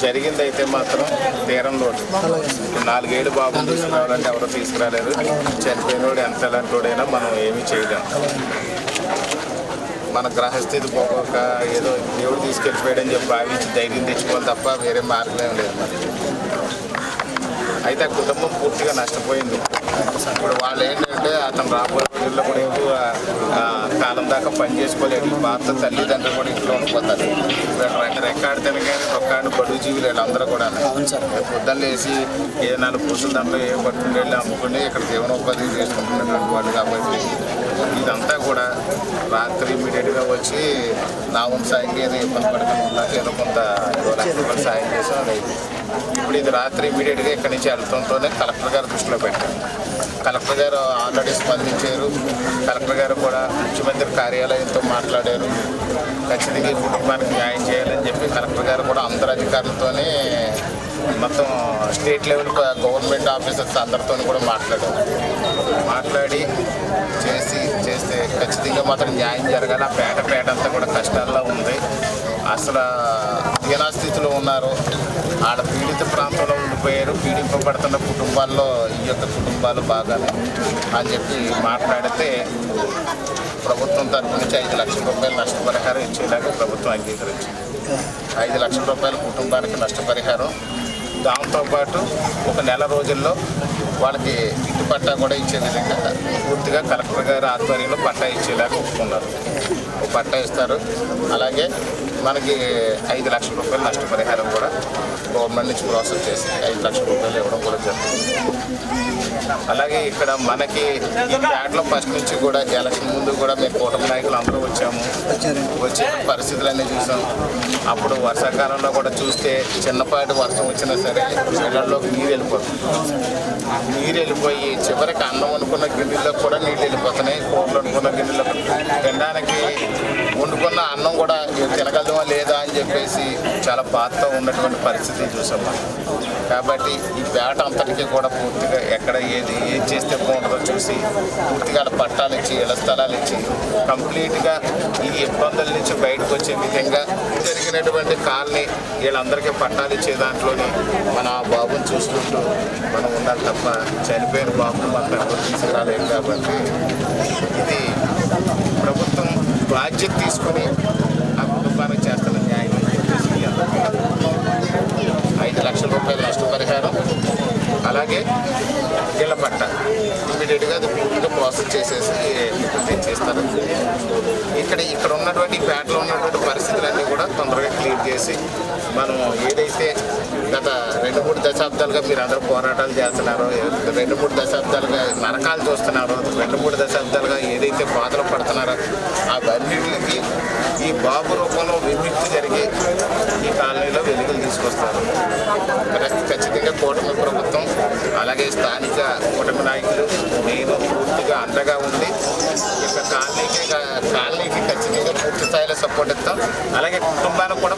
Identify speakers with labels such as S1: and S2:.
S1: జరిగింది అయితే మాత్రం తీరంలో లోటు నాలుగేళ్ళు బాబు తీసుకురావాలంటే ఎవరో తీసుకురాలేదు చనిపోయినోడు ఎంత ఎలాంటివాడైనా మనం ఏమీ చేయలేము మన గ్రహస్థితి పోక ఏదో దేవుడు తీసుకెళ్ళిపోయాడని చెప్పి భావించి ధైర్యం తెచ్చుకోవాలి తప్ప వేరే మార్గం లేదు మరి. అయితే ఆ కుటుంబం పూర్తిగా నష్టపోయింది. ఇప్పుడు వాళ్ళు ఏంటంటే అతను రాబోయే రోజుల్లో కూడా ఎక్కువ కాలం దాకా పని చేసుకోలేడు ఈ భర్త తల్లిదండ్రులు కూడా ఇంట్లో ఉండిపోతారు. రెండు రెక్కాడు తినగానే ఒక్కాడు బడుగు జీవులు వీళ్ళందరూ కూడా. పొద్దున్న లేసి ఏ నాలుగు పూసల దాంట్లో ఏ పట్టుకుని వెళ్ళి అమ్ముకుని ఇక్కడ జీవనోపాధి చేసుకుంటున్నటువంటి వాళ్ళు కాబట్టి ఇదంతా కూడా రాత్రి ఇమీడియట్గా వచ్చి నా సాయంగా ఏదో ఇబ్బంది పడకుండా ఏదో కొంత సాయం చేసాం అది అయింది. ఇప్పుడు ఇది రాత్రి ఇమీడియట్గా ఇక్కడి నుంచి వెళ్తుంటూనే కలెక్టర్ గారు దృష్టిలో పెట్టారు కలెక్టర్ గారు ఆల్రెడీ స్పందించారు. కలెక్టర్ గారు కూడా ముఖ్యమంత్రి కార్యాలయంతో మాట్లాడారు. ఖచ్చితంగా ఈ కుటుంబానికి న్యాయం చేయాలని చెప్పి కలెక్టర్ గారు కూడా అందరు అధికారులతోనే మొత్తం స్టేట్ లెవెల్ గవర్నమెంట్ ఆఫీసర్స్ అందరితో కూడా మాట్లాడాలి మాట్లాడి చేసి చేస్తే ఖచ్చితంగా మాత్రం న్యాయం జరగాలి. ఆ పేట పేట అంతా కూడా కష్టాల్లో ఉంది. అసలు దీనాస్థితిలో ఉన్నారు ఆడ పీడిత ప్రాంతంలో ఉండిపోయారు. పీడింపబడుతున్న కుటుంబాల్లో ఈ యొక్క కుటుంబాలు బాగానే అని చెప్పి మాట్లాడితే ప్రభుత్వం తరపు నుంచి ఐదు లక్షల రూపాయలు నష్టపరిహారం ఇచ్చేలాగా ప్రభుత్వం అంగీకరించింది. ఐదు లక్షల రూపాయల కుటుంబానికి నష్టపరిహారం. da దాంతోపాటు ఒక నెల రోజుల్లో వాళ్ళకి ఇంటి పట్టా కూడా ఇచ్చే విధంగా పూర్తిగా కలెక్టర్ గారి ఆధ్వర్యంలో పట్టా ఇచ్చేలాగా ఒప్పుకున్నారు. ఒక పట్టా ఇస్తారు. అలాగే మనకి ఐదు లక్షల రూపాయలు నష్టపరిహారం కూడా గవర్నమెంట్ నుంచి ప్రాసెస్ చేసి ఐదు లక్షల రూపాయలు ఇవ్వడం కూడా జరుగుతుంది. అలాగే ఇక్కడ మనకి ఈ ప్యాట్లో ఫస్ట్ నుంచి కూడా ఎలక్షన్ ముందు కూడా మేము కూటమి నాయకులు అందరూ వచ్చాము. వచ్చే పరిస్థితులన్నీ చూసాం. అప్పుడు వర్షాకాలంలో కూడా చూస్తే చిన్నపాటి వర్షం వచ్చినా సరే ఇళ్ళలోకి నీరు వెళ్ళిపోతుంది నీరు వెళ్ళిపోయి చివరికి అన్నం అనుకున్న గిన్నెల్లో కూడా నీళ్ళు వెళ్ళిపోతున్నాయి కూరలు అనుకున్న గిన్నెలకు తినడానికి వండుకున్న అన్నం కూడా తినగలమా లేదా అని చెప్పేసి చాలా బాధతో ఉన్నటువంటి పరిస్థితి చూసాం కాబట్టి ఈ పేట అంతటికీ కూడా పూర్తిగా ఎక్కడ ఏది ఏం చేస్తే బాగుంటుందో చూసి పూర్తిగా పట్టాలు ఇచ్చి ఇళ్ళ స్థలాలు ఇచ్చి కంప్లీట్గా ఈ ఇబ్బందుల నుంచి బయటకు వచ్చే విధంగా జరిగినటువంటి కాలనీ వీళ్ళందరికీ పట్టాలు ఇచ్చే దాంట్లోనే మన ఆ బాబుని చూసుకుంటూ మనం ఉండాలి తప్ప చనిపోయిన బాబుని మనం ఎవరు తీసుకురాలేము కాబట్టి ఇది ప్రభుత్వం బాధ్యత తీసుకుని ఆ కుటుంబానికి చేస్తున్న న్యాయం అని చెప్పేసి మీ అందరికీ ఐదు లక్షల రూపాయల నష్టపరిహారం అలాగే ఇళ్ళ పట్ట ఇమీడియట్గా అది పూర్తిగా ప్రాసెస్ చేసేసి చేస్తారు. ఇక్కడ ఇక్కడ ఉన్నటువంటి పేటలో ఉన్నటువంటి పరిస్థితులన్నీ కూడా తొందరగా క్లియర్ చేసి మనం ఏదైతే గత రెండు మూడు దశాబ్దాలుగా మీరు అందరూ పోరాటాలు చేస్తున్నారో రెండు మూడు దశాబ్దాలుగా నరకాలు చూస్తున్నారో రెండు మూడు దశాబ్దాలుగా ఏదైతే బాధలు పడుతున్నారో అవన్నిటికి ఈ బాబు రూపంలో విముక్తి జరిగి ఈ కాలనీలో వెలుగులు తీసుకొస్తారు. ఖచ్చితంగా కూటమి ప్రభుత్వం అలాగే స్థానిక కూటమి నాయకులు నేను పూర్తిగా అండగా ఉండి ఈ యొక్క కాలనీకి కాలనీకి ఖచ్చితంగా పూర్తి స్థాయిలో సపోర్ట్ ఇస్తాం. అలాగే కుటుంబానికి కూడా